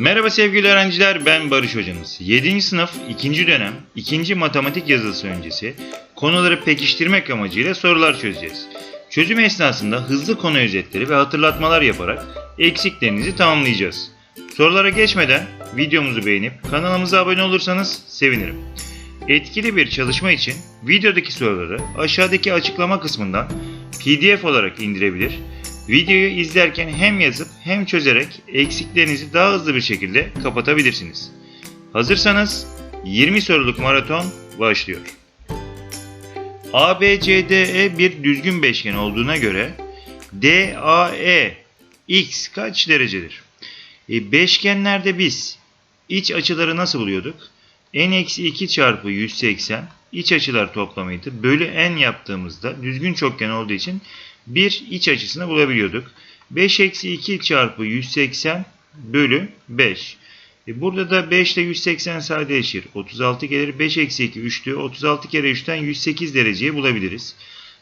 Merhaba sevgili öğrenciler, ben Barış Hocanız. 7. sınıf 2. dönem 2. matematik yazılısı öncesi konuları pekiştirmek amacıyla sorular çözeceğiz. Çözüm esnasında hızlı konu özetleri ve hatırlatmalar yaparak eksiklerinizi tamamlayacağız. Sorulara geçmeden videomuzu beğenip kanalımıza abone olursanız sevinirim. Etkili bir çalışma için videodaki soruları aşağıdaki açıklama kısmından PDF olarak indirebilir Videoyu izlerken hem yazıp hem çözerek eksiklerinizi daha hızlı bir şekilde kapatabilirsiniz. Hazırsanız 20 soruluk maraton başlıyor. ABCDE bir düzgün beşgen olduğuna göre DAE x kaç derecedir? E, beşgenlerde biz iç açıları nasıl buluyorduk? n-2 çarpı 180 iç açılar toplamıydı. Bölü n yaptığımızda düzgün çokgen olduğu için bir iç açısını bulabiliyorduk. 5 eksi 2 çarpı 180 bölü 5. E burada da 5 ile 180 sadeleşir. 36 gelir. 5 eksi 2 3'tü. 36 kere 3'ten 108 dereceyi bulabiliriz.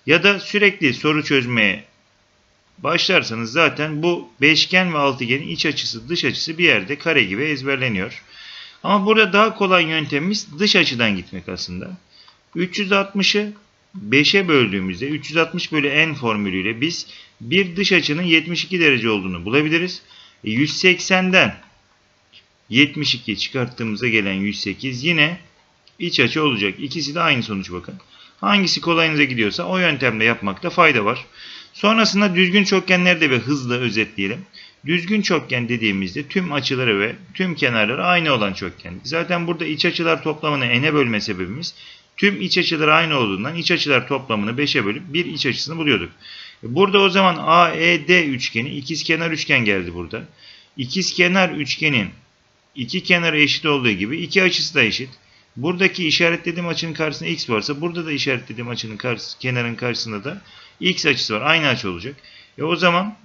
Ya da sürekli soru çözmeye başlarsanız zaten bu beşgen ve altıgenin iç açısı dış açısı bir yerde kare gibi ezberleniyor. Ama burada daha kolay yöntemimiz dış açıdan gitmek aslında. 360'ı 5'e böldüğümüzde 360 bölü n formülüyle biz bir dış açının 72 derece olduğunu bulabiliriz. E 180'den 72 çıkarttığımızda gelen 108 yine iç açı olacak. İkisi de aynı sonuç bakın. Hangisi kolayınıza gidiyorsa o yöntemle yapmakta fayda var. Sonrasında düzgün çokgenleri de bir hızlı özetleyelim. Düzgün çokgen dediğimizde tüm açıları ve tüm kenarları aynı olan çokgen. Zaten burada iç açılar toplamını n'e bölme sebebimiz tüm iç açıları aynı olduğundan iç açılar toplamını 5'e bölüp bir iç açısını buluyorduk. Burada o zaman AED üçgeni ikizkenar üçgen geldi burada. İkizkenar üçgenin iki kenarı eşit olduğu gibi iki açısı da eşit. Buradaki işaretlediğim açının karşısında x varsa burada da işaretlediğim açının karşısı, kenarın karşısında da x açısı var. Aynı açı olacak. E o zaman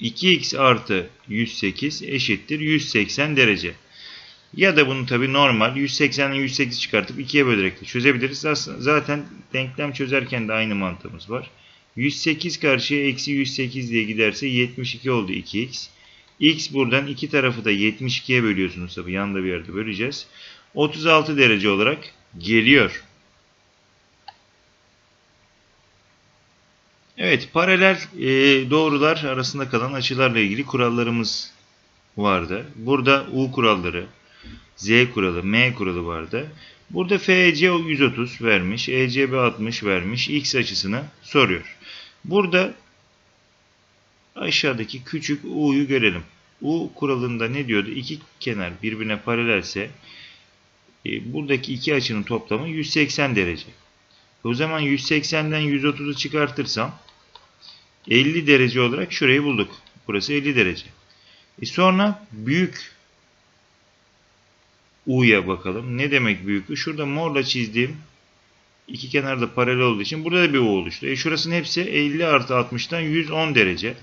2x artı 108 eşittir 180 derece. Ya da bunu tabi normal 180'den 108 çıkartıp 2'ye bölerek de çözebiliriz. Zaten denklem çözerken de aynı mantığımız var. 108 karşıya eksi 108 diye giderse 72 oldu 2x. x buradan iki tarafı da 72'ye bölüyorsunuz tabi yanda bir yerde böleceğiz. 36 derece olarak geliyor. Evet paralel e, doğrular arasında kalan açılarla ilgili kurallarımız vardı. Burada U kuralları, Z kuralı, M kuralı vardı. Burada FC 130 vermiş, ECB 60 vermiş, X açısını soruyor. Burada aşağıdaki küçük U'yu görelim. U kuralında ne diyordu? İki kenar birbirine paralelse e, buradaki iki açının toplamı 180 derece. O zaman 180'den 130'u çıkartırsam 50 derece olarak şurayı bulduk. Burası 50 derece. E sonra büyük U'ya bakalım. Ne demek büyük U? Şurada morla çizdiğim iki kenarda paralel olduğu için burada da bir U oluştu. E şurasının hepsi 50 artı 60'tan 110 derece.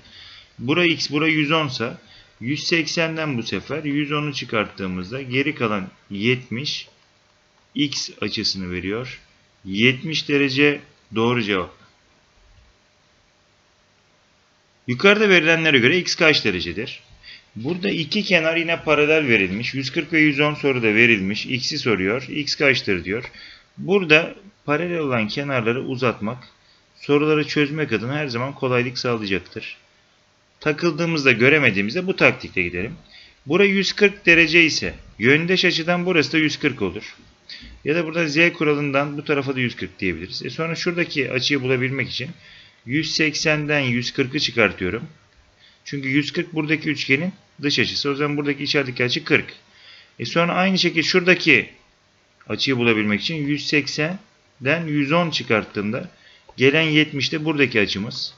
Bura x, bura 110 sa 180'den bu sefer 110'u çıkarttığımızda geri kalan 70 x açısını veriyor. 70 derece doğru cevap. Yukarıda verilenlere göre x kaç derecedir? Burada iki kenar yine paralel verilmiş. 140 ve 110 soruda verilmiş. X'i soruyor. X kaçtır diyor. Burada paralel olan kenarları uzatmak soruları çözmek adına her zaman kolaylık sağlayacaktır. Takıldığımızda göremediğimizde bu taktikle gidelim. Bura 140 derece ise yöndeş açıdan burası da 140 olur. Ya da burada z kuralından bu tarafa da 140 diyebiliriz. E sonra şuradaki açıyı bulabilmek için 180'den 140'ı çıkartıyorum. Çünkü 140 buradaki üçgenin dış açısı. O zaman buradaki içerideki açı 40. E sonra aynı şekilde şuradaki açıyı bulabilmek için 180'den 110 çıkarttığımda gelen 70 de buradaki açımız.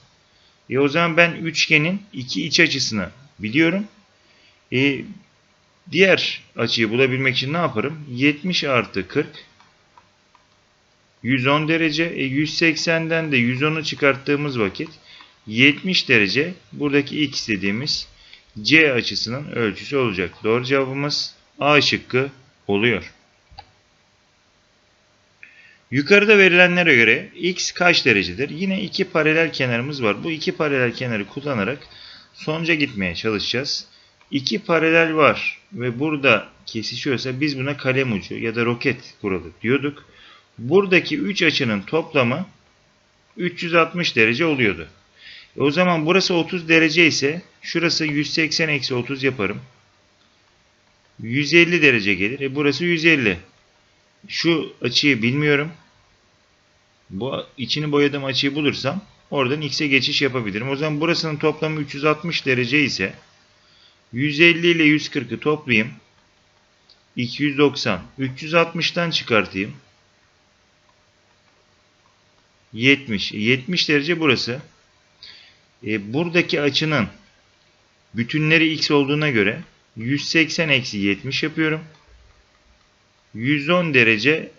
E o zaman ben üçgenin iki iç açısını biliyorum. E, diğer açıyı bulabilmek için ne yaparım? 70 artı 40 110 derece. E 180'den de 110'u çıkarttığımız vakit 70 derece buradaki x dediğimiz c açısının ölçüsü olacak. Doğru cevabımız A şıkkı oluyor. Yukarıda verilenlere göre x kaç derecedir? Yine iki paralel kenarımız var. Bu iki paralel kenarı kullanarak sonuca gitmeye çalışacağız. iki paralel var ve burada kesişiyorsa biz buna kalem ucu ya da roket kuralı diyorduk. Buradaki 3 açının toplamı 360 derece oluyordu. E o zaman burası 30 derece ise şurası 180 eksi 30 yaparım. 150 derece gelir. E burası 150. Şu açıyı bilmiyorum. Bu içini boyadığım açıyı bulursam oradan x'e geçiş yapabilirim. O zaman burasının toplamı 360 derece ise 150 ile 140'ı toplayayım. 290. 360'tan çıkartayım. 70. 70 derece burası. E, buradaki açının bütünleri x olduğuna göre 180 eksi 70 yapıyorum. 110 derece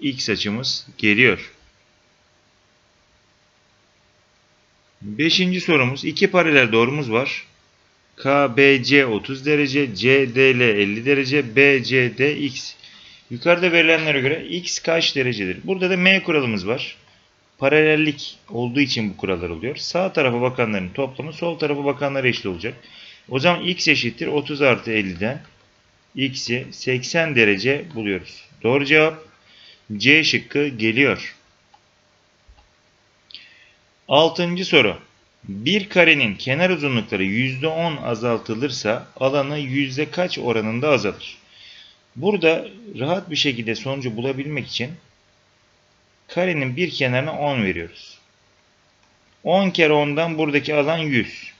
x açımız geliyor. Beşinci sorumuz. iki paralel doğrumuz var. KBC 30 derece, CDL 50 derece, BCD x. Yukarıda verilenlere göre x kaç derecedir? Burada da M kuralımız var. Paralellik olduğu için bu kurallar oluyor. Sağ tarafa bakanların toplamı sol tarafa bakanlara eşit olacak. O zaman x eşittir 30 artı 50'den x'i 80 derece buluyoruz. Doğru cevap C şıkkı geliyor. Altıncı soru. Bir karenin kenar uzunlukları %10 azaltılırsa alanı yüzde kaç oranında azalır? Burada rahat bir şekilde sonucu bulabilmek için karenin bir kenarına 10 veriyoruz. 10 kere 10'dan buradaki alan 100.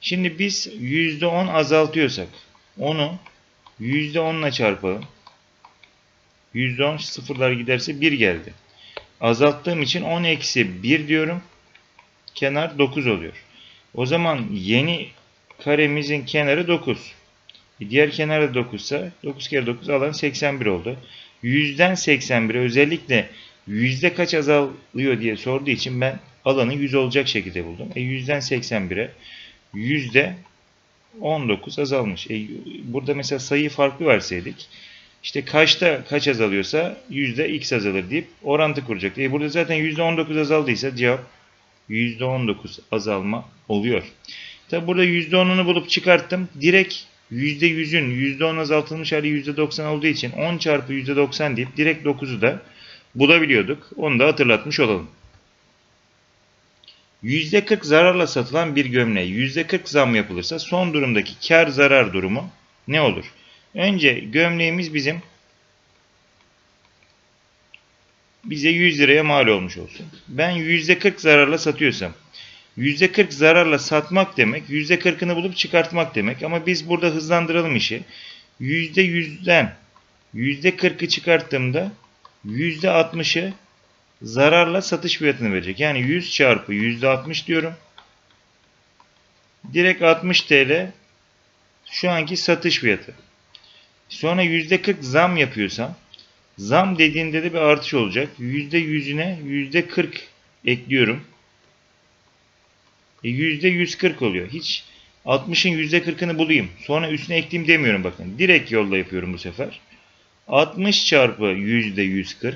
Şimdi biz %10 azaltıyorsak onu %10 ile çarpalım. %10 sıfırlar giderse 1 geldi. Azalttığım için 10 eksi 1 diyorum. Kenar 9 oluyor. O zaman yeni karemizin kenarı 9. E, diğer kenarı da 9 ise 9 kere 9 alan 81 oldu. 100'den 81'e özellikle yüzde kaç azalıyor diye sorduğu için ben alanı 100 olacak şekilde buldum. E 100'den 81'e yüzde 19 azalmış. E, burada mesela sayıyı farklı verseydik işte kaçta kaç azalıyorsa yüzde x azalır deyip orantı kuracak. E, burada zaten yüzde 19 azaldıysa cevap yüzde 19 azalma oluyor. Tabi burada yüzde 10'unu bulup çıkarttım. Direkt yüzde 100'ün yüzde 10 azaltılmış hali yüzde 90 olduğu için 10 çarpı yüzde 90 deyip direkt 9'u da bulabiliyorduk. Onu da hatırlatmış olalım. %40 zararla satılan bir gömleğe %40 zam yapılırsa son durumdaki kar zarar durumu ne olur? Önce gömleğimiz bizim bize 100 liraya mal olmuş olsun. Ben %40 zararla satıyorsam %40 zararla satmak demek %40'ını bulup çıkartmak demek. Ama biz burada hızlandıralım işi. %100'den %40'ı çıkarttığımda %60'ı zararla satış fiyatını verecek. Yani 100 çarpı %60 diyorum. Direkt 60 TL şu anki satış fiyatı. Sonra %40 zam yapıyorsam zam dediğinde de bir artış olacak. %100'üne %40 ekliyorum. E %140 oluyor. Hiç 60'ın %40'ını bulayım. Sonra üstüne ekleyeyim demiyorum bakın. Direkt yolla yapıyorum bu sefer. 60 çarpı %140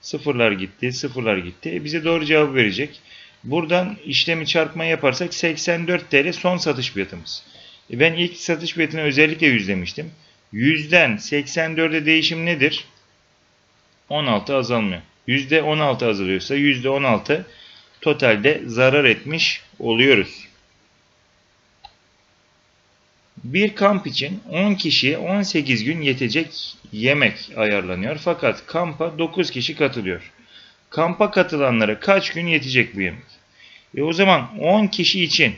Sıfırlar gitti, sıfırlar gitti. E bize doğru cevabı verecek. Buradan işlemi çarpma yaparsak 84 TL son satış fiyatımız. E ben ilk satış fiyatını özellikle yüzlemiştim. 100'den 84'e değişim nedir? 16 azalmıyor. %16 azalıyorsa %16 totalde zarar etmiş oluyoruz. Bir kamp için 10 kişiye 18 gün yetecek yemek ayarlanıyor. Fakat kampa 9 kişi katılıyor. Kampa katılanlara kaç gün yetecek bu yemek? E o zaman 10 kişi için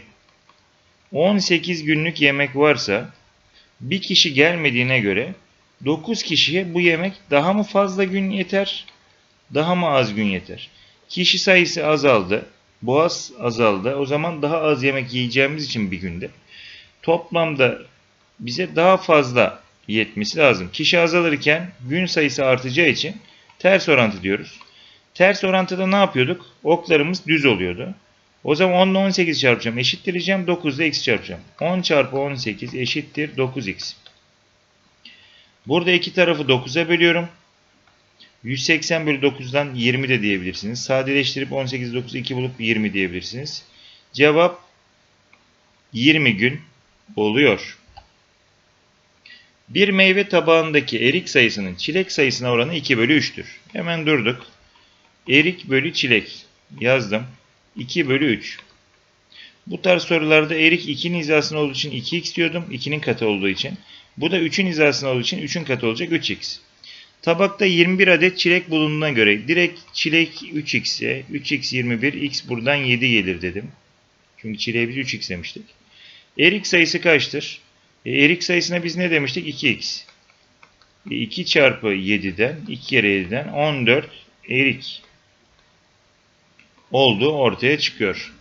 18 günlük yemek varsa bir kişi gelmediğine göre 9 kişiye bu yemek daha mı fazla gün yeter, daha mı az gün yeter? Kişi sayısı azaldı, boğaz azaldı. O zaman daha az yemek yiyeceğimiz için bir günde toplamda bize daha fazla yetmesi lazım. Kişi azalırken gün sayısı artacağı için ters orantı diyoruz. Ters orantıda ne yapıyorduk? Oklarımız düz oluyordu. O zaman 10 ile 18 çarpacağım. Eşittireceğim. 9 ile x çarpacağım. 10 çarpı 18 eşittir 9x. Burada iki tarafı 9'a bölüyorum. 180 bölü 9'dan 20 de diyebilirsiniz. Sadeleştirip 18 9 2 bulup 20 diyebilirsiniz. Cevap 20 gün oluyor. Bir meyve tabağındaki erik sayısının çilek sayısına oranı 2 bölü 3'tür. Hemen durduk. Erik bölü çilek yazdım. 2 bölü 3. Bu tarz sorularda erik 2'nin hizasında olduğu için 2x diyordum. 2'nin katı olduğu için. Bu da 3'ün hizasında olduğu için 3'ün katı olacak 3x. Tabakta 21 adet çilek bulunduğuna göre direkt çilek 3x'e 3x 21 x buradan 7 gelir dedim. Çünkü çileğe biz 3x demiştik. Erik sayısı kaçtır? E, erik sayısına biz ne demiştik? 2x. E, 2 çarpı 7'den 2 kere 7'den 14 erik olduğu ortaya çıkıyor.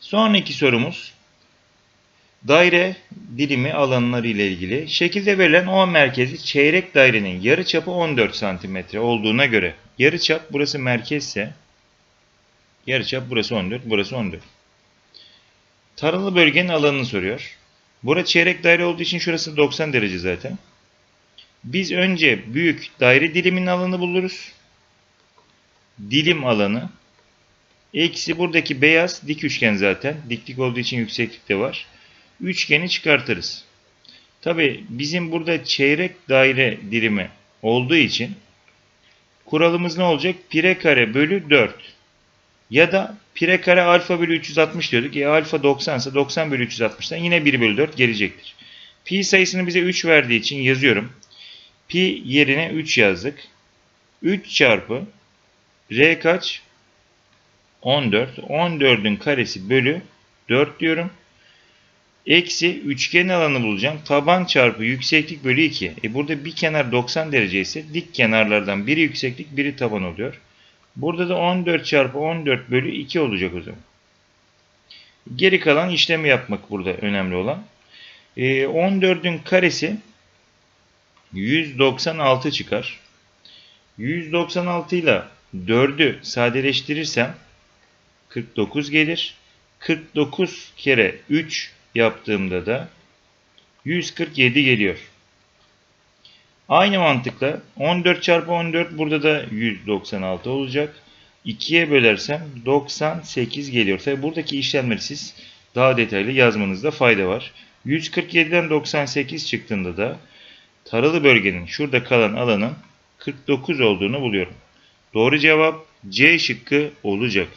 Sonraki sorumuz daire dilimi alanları ile ilgili. Şekilde verilen O merkezi çeyrek dairenin yarıçapı 14 cm olduğuna göre yarıçap burası merkezse yarıçap burası 14, burası 14. Taralı bölgenin alanını soruyor. Bura çeyrek daire olduğu için şurası 90 derece zaten. Biz önce büyük daire diliminin alanını buluruz. Dilim alanı eksi buradaki beyaz dik üçgen zaten. Diklik olduğu için yükseklik de var. Üçgeni çıkartırız. Tabi bizim burada çeyrek daire dilimi olduğu için kuralımız ne olacak? Pire kare bölü 4. Ya da pire kare alfa bölü 360 diyorduk. E alfa 90 ise 90 bölü 360'dan yine 1 bölü 4 gelecektir. Pi sayısını bize 3 verdiği için yazıyorum. Pi yerine 3 yazdık. 3 çarpı R kaç? 14. 14'ün karesi bölü 4 diyorum. Eksi üçgen alanı bulacağım. Taban çarpı yükseklik bölü 2. E burada bir kenar 90 derece ise dik kenarlardan biri yükseklik biri taban oluyor. Burada da 14 çarpı 14 bölü 2 olacak o zaman. Geri kalan işlemi yapmak burada önemli olan. E, 14'ün karesi 196 çıkar. 196 ile 4'ü sadeleştirirsem 49 gelir. 49 kere 3 yaptığımda da 147 geliyor. Aynı mantıkla 14 çarpı 14 burada da 196 olacak. 2'ye bölersem 98 geliyor. Tabi buradaki işlemleri siz daha detaylı yazmanızda fayda var. 147'den 98 çıktığında da taralı bölgenin şurada kalan alanın 49 olduğunu buluyorum. Doğru cevap C şıkkı olacak.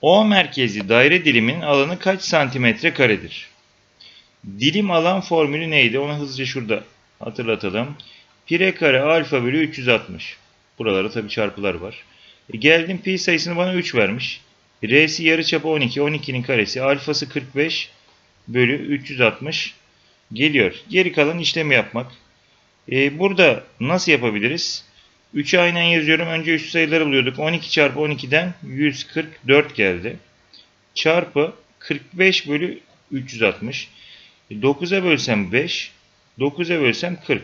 O merkezi daire diliminin alanı kaç santimetre karedir? Dilim alan formülü neydi? Onu hızlıca şurada hatırlatalım. Pire kare alfa bölü 360. Buralarda tabi çarpılar var. E geldim pi sayısını bana 3 vermiş. R'si yarıçapı 12. 12'nin karesi. Alfası 45 bölü 360 geliyor. Geri kalan işlemi yapmak. E, burada nasıl yapabiliriz? 3'ü aynen yazıyorum. Önce üst sayıları buluyorduk. 12 çarpı 12'den 144 geldi. Çarpı 45 bölü 360. 9'a bölsem 5. 9'a bölsem 40.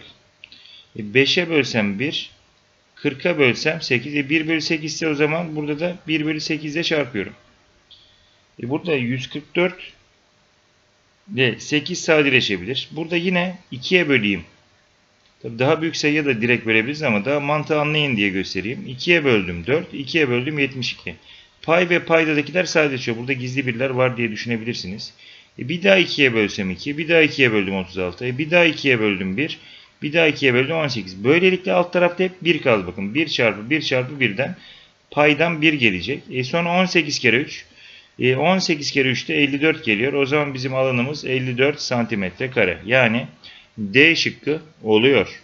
5'e bölsem 1. 40'a bölsem 8. E 1 bölü 8 ise o zaman burada da 1 bölü 8 ile çarpıyorum. E burada 144 ve 8 sadeleşebilir. Burada yine 2'ye böleyim. Tabii daha büyük sayıya da direkt bölebiliriz ama daha mantığı anlayın diye göstereyim. 2'ye böldüm 4, 2'ye böldüm 72. Pay ve paydadakiler sadeleşiyor. Burada gizli birler var diye düşünebilirsiniz. E bir daha 2'ye bölsem 2, bir daha 2'ye böldüm 36, e bir daha 2'ye böldüm 1, bir daha 2'ye böldüm 18. Böylelikle alt tarafta hep 1 kaldı bakın. 1 çarpı 1 çarpı 1'den paydan 1 gelecek. E sonra 18 kere 3. E 18 kere 3 de 54 geliyor. O zaman bizim alanımız 54 santimetre kare. Yani D şıkkı oluyor.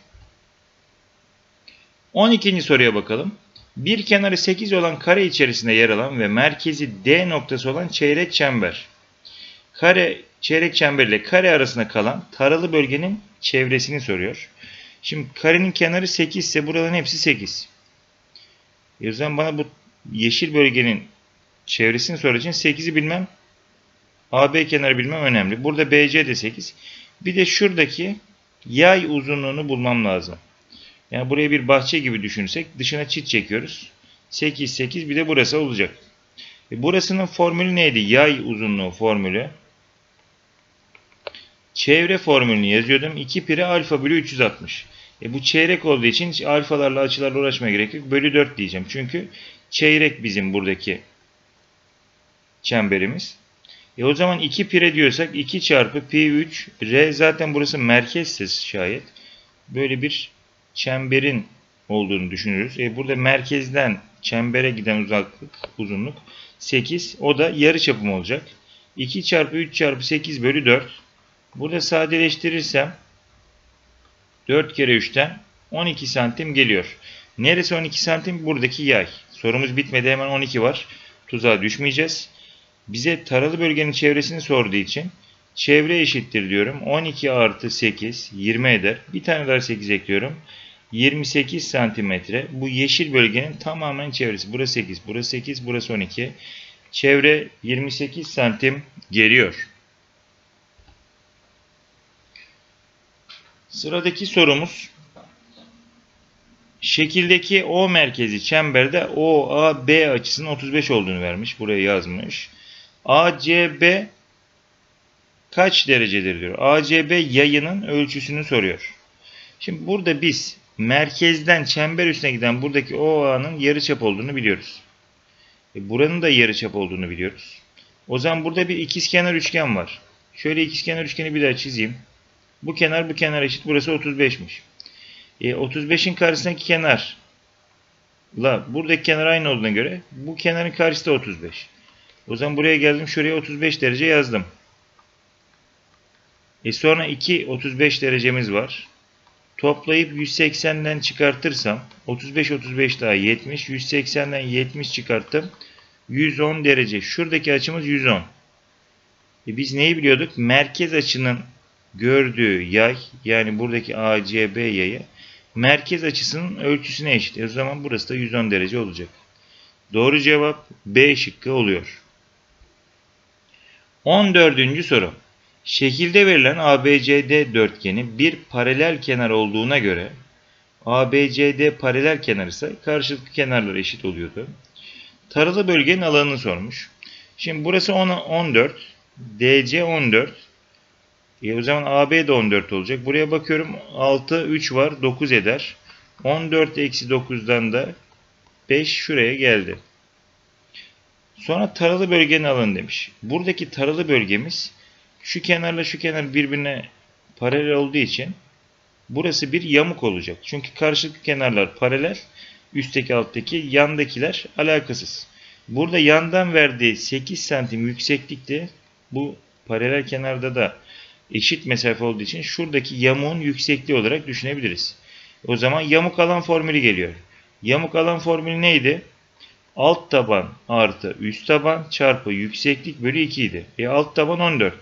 12. soruya bakalım. Bir kenarı 8 olan kare içerisinde yer alan ve merkezi D noktası olan çeyrek çember. Kare çeyrek çember ile kare arasında kalan taralı bölgenin çevresini soruyor. Şimdi karenin kenarı 8 ise buraların hepsi 8. O yüzden bana bu yeşil bölgenin çevresini soracağı için 8'i bilmem AB kenarı bilmem önemli. Burada BC de 8. Bir de şuradaki yay uzunluğunu bulmam lazım. Yani buraya bir bahçe gibi düşünsek dışına çit çekiyoruz. 8, 8 bir de burası olacak. E burasının formülü neydi? Yay uzunluğu formülü. Çevre formülünü yazıyordum. 2 pire alfa bölü 360. E bu çeyrek olduğu için alfalarla açılarla uğraşmaya gerek yok. Bölü 4 diyeceğim. Çünkü çeyrek bizim buradaki çemberimiz. E o zaman 2 pire diyorsak 2 çarpı pi 3 r zaten burası merkezse şayet böyle bir çemberin olduğunu düşünürüz. E burada merkezden çembere giden uzaklık, uzunluk 8. O da yarı çapım olacak. 2 çarpı 3 çarpı 8 bölü 4. Burada sadeleştirirsem 4 kere 3'ten 12 santim geliyor. Neresi 12 santim? Buradaki yay. Sorumuz bitmedi hemen 12 var. Tuzağa düşmeyeceğiz. Bize taralı bölgenin çevresini sorduğu için çevre eşittir diyorum. 12 artı 8 20 eder. Bir tane daha 8 ekliyorum. 28 santimetre. Bu yeşil bölgenin tamamen çevresi. Burası 8, burası 8, burası 12. Çevre 28 santim geliyor. Sıradaki sorumuz Şekildeki O merkezi çemberde OAB açısının 35 olduğunu vermiş. Buraya yazmış. ACB kaç derecedir diyor. ACB yayının ölçüsünü soruyor. Şimdi burada biz merkezden çember üstüne giden buradaki OA'nın yarıçap olduğunu biliyoruz. E buranın da yarıçap olduğunu biliyoruz. O zaman burada bir ikizkenar üçgen var. Şöyle ikizkenar üçgeni bir daha çizeyim. Bu kenar bu kenar eşit. Burası 35'miş. E, 35'in karşısındaki kenar la buradaki kenar aynı olduğuna göre bu kenarın karşısı da 35. O zaman buraya geldim şuraya 35 derece yazdım. E sonra 2 35 derecemiz var. Toplayıp 180'den çıkartırsam 35 35 daha 70 180'den 70 çıkarttım. 110 derece. Şuradaki açımız 110. E biz neyi biliyorduk? Merkez açının gördüğü yay yani buradaki ACB yayı merkez açısının ölçüsüne eşit. E o zaman burası da 110 derece olacak. Doğru cevap B şıkkı oluyor. 14. soru. Şekilde verilen ABCD dörtgeni bir paralel kenar olduğuna göre ABCD paralel kenar ise karşılıklı kenarlar eşit oluyordu. Taralı bölgenin alanını sormuş. Şimdi burası 10, 14, DC 14. E o zaman AB de 14 olacak. Buraya bakıyorum 6, 3 var 9 eder. 14 eksi 9'dan da 5 şuraya geldi. Sonra taralı bölgenin alanı demiş. Buradaki taralı bölgemiz şu kenarla şu kenar birbirine paralel olduğu için burası bir yamuk olacak. Çünkü karşılıklı kenarlar paralel. Üstteki alttaki yandakiler alakasız. Burada yandan verdiği 8 santim yükseklikte bu paralel kenarda da eşit mesafe olduğu için şuradaki yamuğun yüksekliği olarak düşünebiliriz. O zaman yamuk alan formülü geliyor. Yamuk alan formülü neydi? Alt taban artı üst taban çarpı yükseklik bölü 2 idi. E alt taban 14.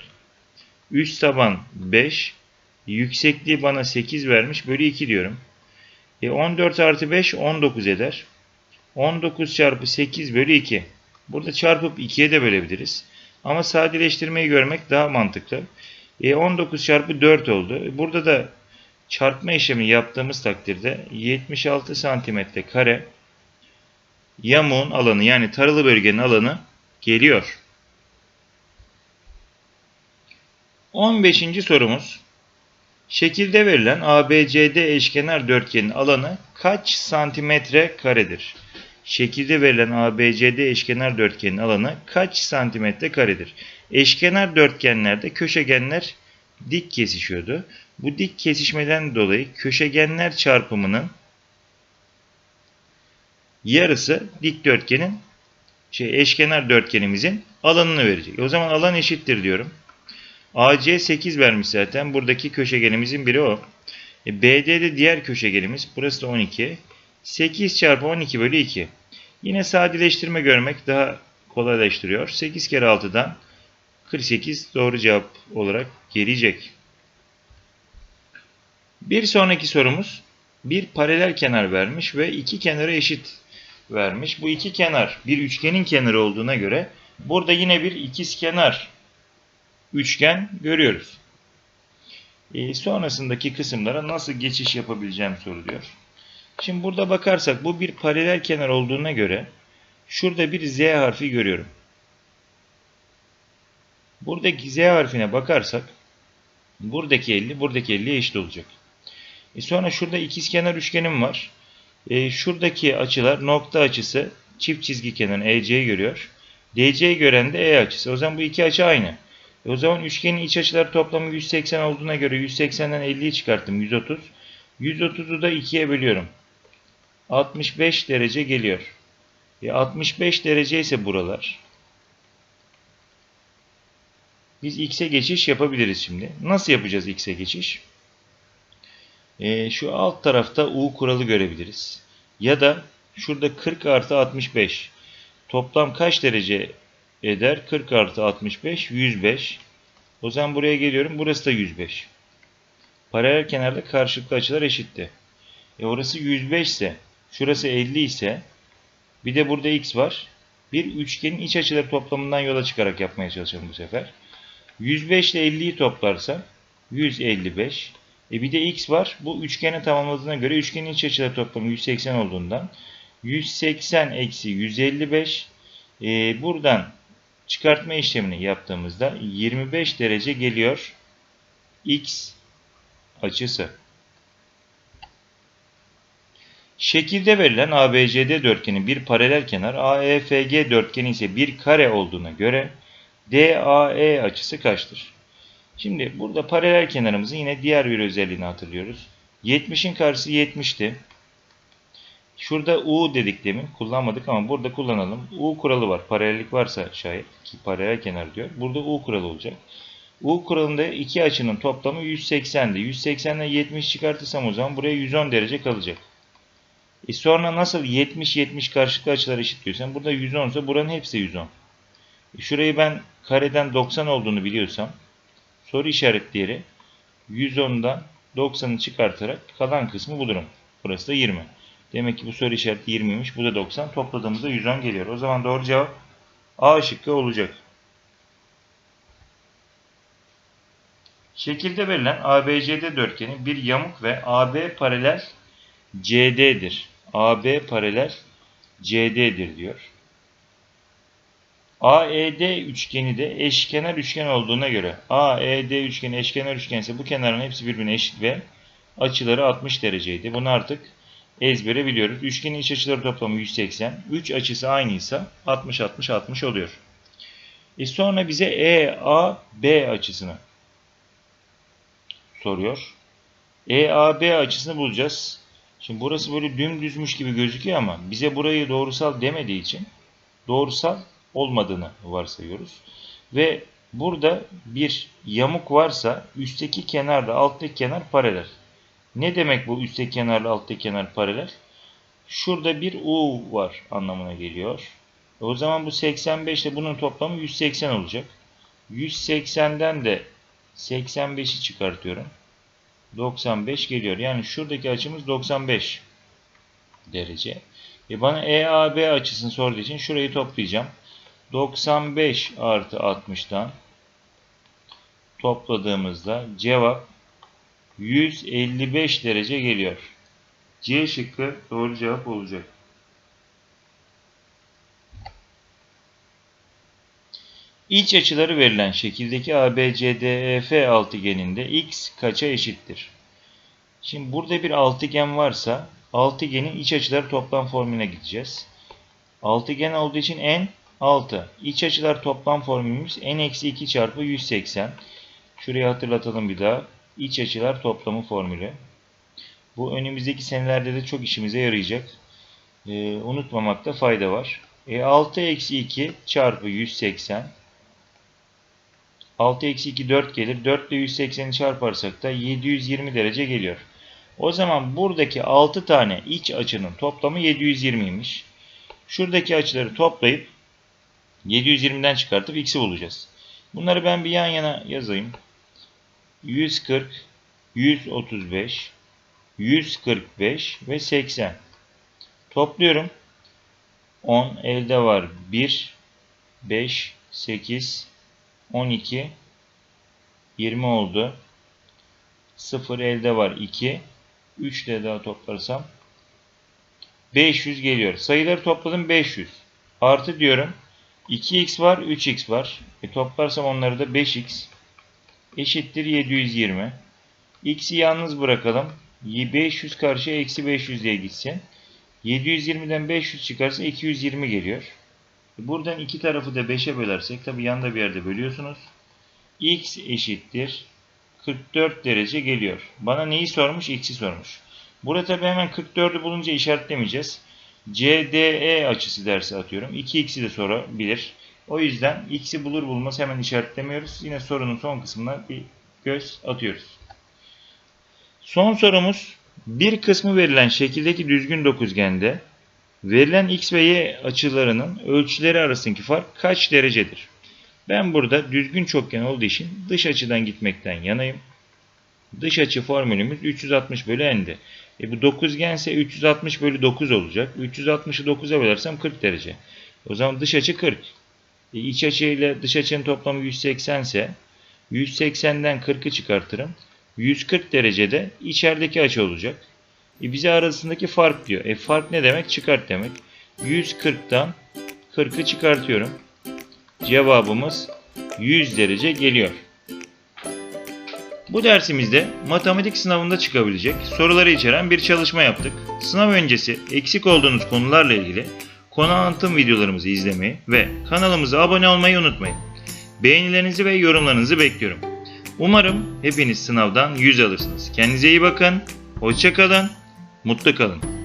Üst taban 5. Yüksekliği bana 8 vermiş. Bölü 2 diyorum. E 14 artı 5 19 eder. 19 çarpı 8 bölü 2. Burada çarpıp 2'ye de bölebiliriz. Ama sadeleştirmeyi görmek daha mantıklı. E 19 çarpı 4 oldu. E, burada da çarpma işlemi yaptığımız takdirde 76 santimetre kare yamuğun alanı yani taralı bölgenin alanı geliyor. 15. sorumuz. Şekilde verilen ABCD eşkenar dörtgenin alanı kaç santimetre karedir? Şekilde verilen ABCD eşkenar dörtgenin alanı kaç santimetre karedir? Eşkenar dörtgenlerde köşegenler dik kesişiyordu. Bu dik kesişmeden dolayı köşegenler çarpımının yarısı dikdörtgenin şey eşkenar dörtgenimizin alanını verecek. O zaman alan eşittir diyorum. AC 8 vermiş zaten. Buradaki köşegenimizin biri o. E, BD'de diğer köşegenimiz. Burası da 12. 8 çarpı 12 bölü 2. Yine sadeleştirme görmek daha kolaylaştırıyor. 8 kere 6'dan 48 doğru cevap olarak gelecek. Bir sonraki sorumuz bir paralel kenar vermiş ve iki kenarı eşit vermiş. Bu iki kenar bir üçgenin kenarı olduğuna göre burada yine bir ikiz kenar üçgen görüyoruz. E, sonrasındaki kısımlara nasıl geçiş yapabileceğim soruluyor. Şimdi burada bakarsak bu bir paralel kenar olduğuna göre şurada bir Z harfi görüyorum. Buradaki Z harfine bakarsak buradaki 50 buradaki 50'ye eşit olacak. E sonra şurada ikizkenar üçgenim var. E şuradaki açılar nokta açısı çift çizgi kenar EC'yi görüyor. DC'yi gören de E açısı. O zaman bu iki açı aynı. E o zaman üçgenin iç açıları toplamı 180 olduğuna göre 180'den 50'yi çıkarttım 130. 130'u da 2'ye bölüyorum. 65 derece geliyor. E 65 derece ise buralar. Biz x'e geçiş yapabiliriz şimdi. Nasıl yapacağız x'e geçiş? E, şu alt tarafta u kuralı görebiliriz. Ya da şurada 40 artı 65. Toplam kaç derece eder? 40 artı 65 105. O zaman buraya geliyorum. Burası da 105. Paralel kenarda karşılıklı açılar eşitti. E orası 105 ise şurası 50 ise bir de burada x var. Bir üçgenin iç açıları toplamından yola çıkarak yapmaya çalışalım bu sefer. 105 ile 50'yi toplarsam 155. E bir de x var. Bu üçgeni tamamladığına göre üçgenin iç açıları toplamı 180 olduğundan 180 eksi 155 e, buradan çıkartma işlemini yaptığımızda 25 derece geliyor x açısı. Şekilde verilen ABCD dörtgenin bir paralel kenar, AEFG dörtgeni ise bir kare olduğuna göre DAE açısı kaçtır? Şimdi burada paralel kenarımızın yine diğer bir özelliğini hatırlıyoruz. 70'in karşısı 70'ti. Şurada U dedik demin kullanmadık ama burada kullanalım. U kuralı var. Paralellik varsa şayet ki paralel kenar diyor. Burada U kuralı olacak. U kuralında iki açının toplamı 180'di. 180'den 70 çıkartırsam o zaman buraya 110 derece kalacak. E sonra nasıl 70-70 karşılıklı açılar eşitliyorsam burada 110 ise buranın hepsi 110. E şurayı ben kareden 90 olduğunu biliyorsam soru işaretleyerek 110'dan 90'ı çıkartarak kalan kısmı bulurum. Burası da 20. Demek ki bu soru işareti 20'ymiş. Bu da 90. Topladığımızda 110 geliyor. O zaman doğru cevap A şıkkı olacak. Şekilde verilen ABCD dörtgeni bir yamuk ve AB paralel CD'dir. AB paralel CD'dir diyor. AED üçgeni de eşkenar üçgen olduğuna göre AED üçgeni eşkenar üçgen bu kenarın hepsi birbirine eşit ve açıları 60 dereceydi. Bunu artık ezbere biliyoruz. Üçgenin iç açıları toplamı 180. 3 açısı aynıysa 60 60 60 oluyor. E sonra bize EAB açısını soruyor. EAB açısını bulacağız. Şimdi burası böyle dümdüzmüş gibi gözüküyor ama bize burayı doğrusal demediği için doğrusal olmadığını varsayıyoruz. Ve burada bir yamuk varsa üstteki kenarla alttaki kenar paralel. Ne demek bu üstteki kenarla alttaki kenar paralel? Şurada bir U var anlamına geliyor. E o zaman bu 85 ile bunun toplamı 180 olacak. 180'den de 85'i çıkartıyorum. 95 geliyor. Yani şuradaki açımız 95 derece. E bana EAB açısını sorduğu için şurayı toplayacağım. 95 artı 60'tan topladığımızda cevap 155 derece geliyor. C şıkkı doğru cevap olacak. İç açıları verilen şekildeki ABCDEF altıgeninde x kaça eşittir? Şimdi burada bir altıgen varsa altıgenin iç açıları toplam formülüne gideceğiz. Altıgen olduğu için n 6. İç açılar toplam formülümüz n-2 çarpı 180. Şurayı hatırlatalım bir daha. İç açılar toplamı formülü. Bu önümüzdeki senelerde de çok işimize yarayacak. Ee, unutmamakta fayda var. E, 6 eksi 2 çarpı 180. 6 eksi 2 4 gelir. 4 ile 180'i çarparsak da 720 derece geliyor. O zaman buradaki 6 tane iç açının toplamı 720'ymiş. Şuradaki açıları toplayıp 720'den çıkartıp x'i bulacağız. Bunları ben bir yan yana yazayım. 140, 135, 145 ve 80. Topluyorum. 10 elde var. 1, 5, 8, 12, 20 oldu. 0 elde var. 2, 3 de daha toplarsam 500 geliyor. Sayıları topladım 500. Artı diyorum. 2x var, 3x var. E toplarsam onları da 5x eşittir 720. x'i yalnız bırakalım. 500 karşıya eksi 500 diye gitsin. 720'den 500 çıkarsa 220 geliyor. Buradan iki tarafı da 5'e bölersek tabi yanda bir yerde bölüyorsunuz. x eşittir 44 derece geliyor. Bana neyi sormuş? X'i sormuş. Burada tabi hemen 44'ü bulunca işaretlemeyeceğiz. CDE açısı dersi atıyorum. 2x'i de sorabilir. O yüzden x'i bulur bulmaz hemen işaretlemiyoruz. Yine sorunun son kısmına bir göz atıyoruz. Son sorumuz bir kısmı verilen şekildeki düzgün dokuzgende verilen x ve y açılarının ölçüleri arasındaki fark kaç derecedir? Ben burada düzgün çokgen olduğu için dış açıdan gitmekten yanayım. Dış açı formülümüz 360 bölü n'di. E bu dokuzgense 360 bölü 9 olacak. 360'ı 9'a bölersem 40 derece. O zaman dış açı 40. E iç açı ile dış açının toplamı 180 ise 180'den 40'ı çıkartırım. 140 derecede içerideki açı olacak. E bize arasındaki fark diyor. E fark ne demek? Çıkart demek. 140'tan 40'ı çıkartıyorum. Cevabımız 100 derece geliyor. Bu dersimizde matematik sınavında çıkabilecek soruları içeren bir çalışma yaptık. Sınav öncesi eksik olduğunuz konularla ilgili konu anlatım videolarımızı izlemeyi ve kanalımıza abone olmayı unutmayın. Beğenilerinizi ve yorumlarınızı bekliyorum. Umarım hepiniz sınavdan 100 alırsınız. Kendinize iyi bakın, hoşça kalın, mutlu kalın.